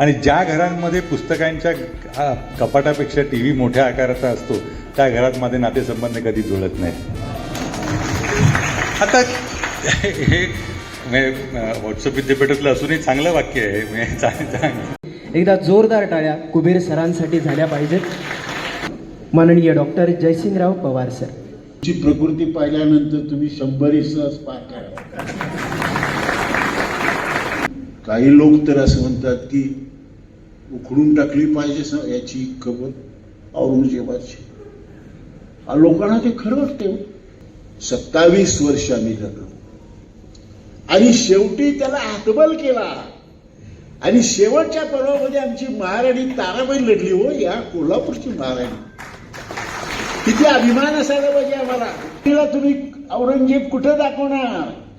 आणि ज्या घरांमध्ये पुस्तकांच्या कपाटापेक्षा टी व्ही मोठ्या आकाराचा असतो त्या घरात माझे नातेसंबंध कधी जुळत नाहीत. आता हे व्हॉट्सअप विद्यापीठातलं असूनही चांगलं वाक्य आहे. एकदा जोरदार टाळ्या कुबेर सरांसाठी झाल्या पाहिजेत. माननीय डॉक्टर जयसिंगराव पवार सर. ची प्रकृती पाहिल्यानंतर तुम्ही शंभरी सहज पार काही लोक तर असं म्हणतात की उखडून टाकली पाहिजे याची खबर औरंगजेबाची. लोकांना ते खरं वाटते हो. सत्तावीस वर्ष आम्ही जगलो. आणि शेवटी त्याला हातबल केला. आणि शेवटच्या पर्वामध्ये आमची महाराणी ताराबाई लढली हो या कोल्हापूरची महाराणी. किती अभिमान असायला पाहिजे आम्हाला. तिला तुम्ही औरंगजेब कुठं दाखवणार?